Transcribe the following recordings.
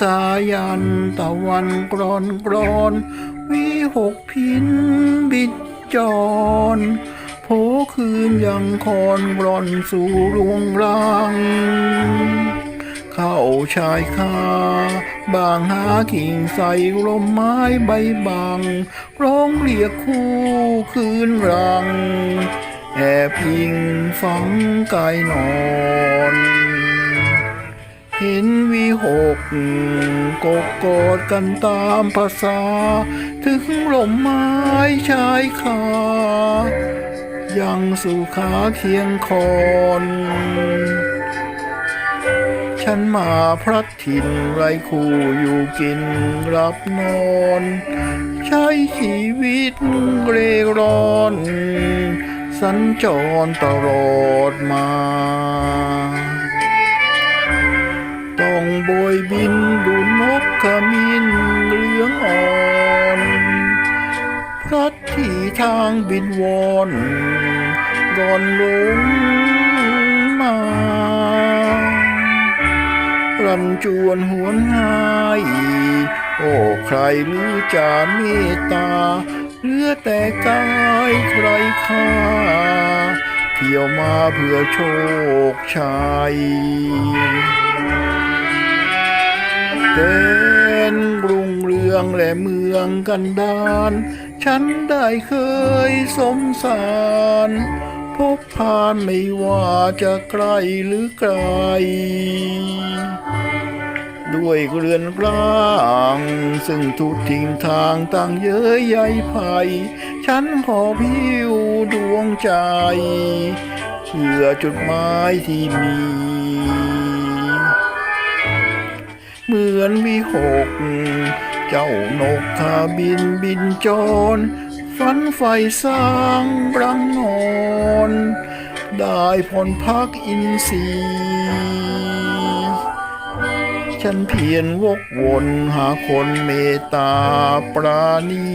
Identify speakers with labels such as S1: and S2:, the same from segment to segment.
S1: สายันตะวันกรอนกรอน วิหกพินบิดจรโผคืนยังคอนกรอนสู่รวงรัง เข้าชายคาบางหากิ่งใส่ลมไม้ใบบางร้องเรียกคู่คืนรัง แอบพิงฝังกายนอน ห็นวิหกกกกอดกันตามภาษา ถึงลมไม้ชายคายังสู่ขาเคียงคอนฉันมาพลัดถิ่นไรคู่อยู่กินรับนอน ใช้ชีวิตเร่ร่อน สัญจรตลอดมา โบยบินดูนกขมินเหลืองอ่อนพลัดที่ทางบินวนร่อนลงมารันจวนหวนหายโอ้ใครหรือจะเมตตาเหลือแต่กายใครค่าเที่ยวมาเพื่อโชคชัย องและเมืองกันดาน ฉันได้เคยสมสาร พบผ่านไม่ว่าจะไกลหรือไกล ด้วยเรือนกลาง ซึ่งทุกทิ้งทางต่างเย้ยใยภัย ฉันขอพิวดวงใจเพื่อจุดหมายที่มีเหมือนวิหก เจ้านกขาบินบินจร ฝันไฟสร้างรังนอน ได้ผ่อนพักอินทรีย์ฉันเพียรวกวนหาคนเมตตาปราณี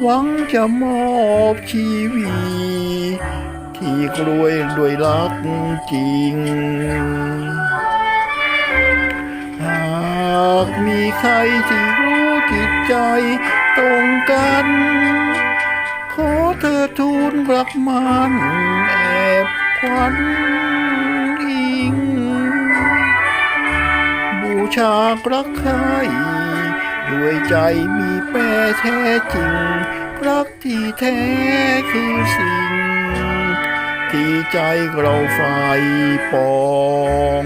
S1: หวังจะมอบชีวีที่กรวยด้วยรักจริงากมีใครที่รู้จิตใจตรงกัน ขอเธอทูลรักมันแอบควันอิง บูชารักใครด้วยใจมีแปรแท้จริง รักที่แท้คือสิ่ง ที่ใจเราไฟปอง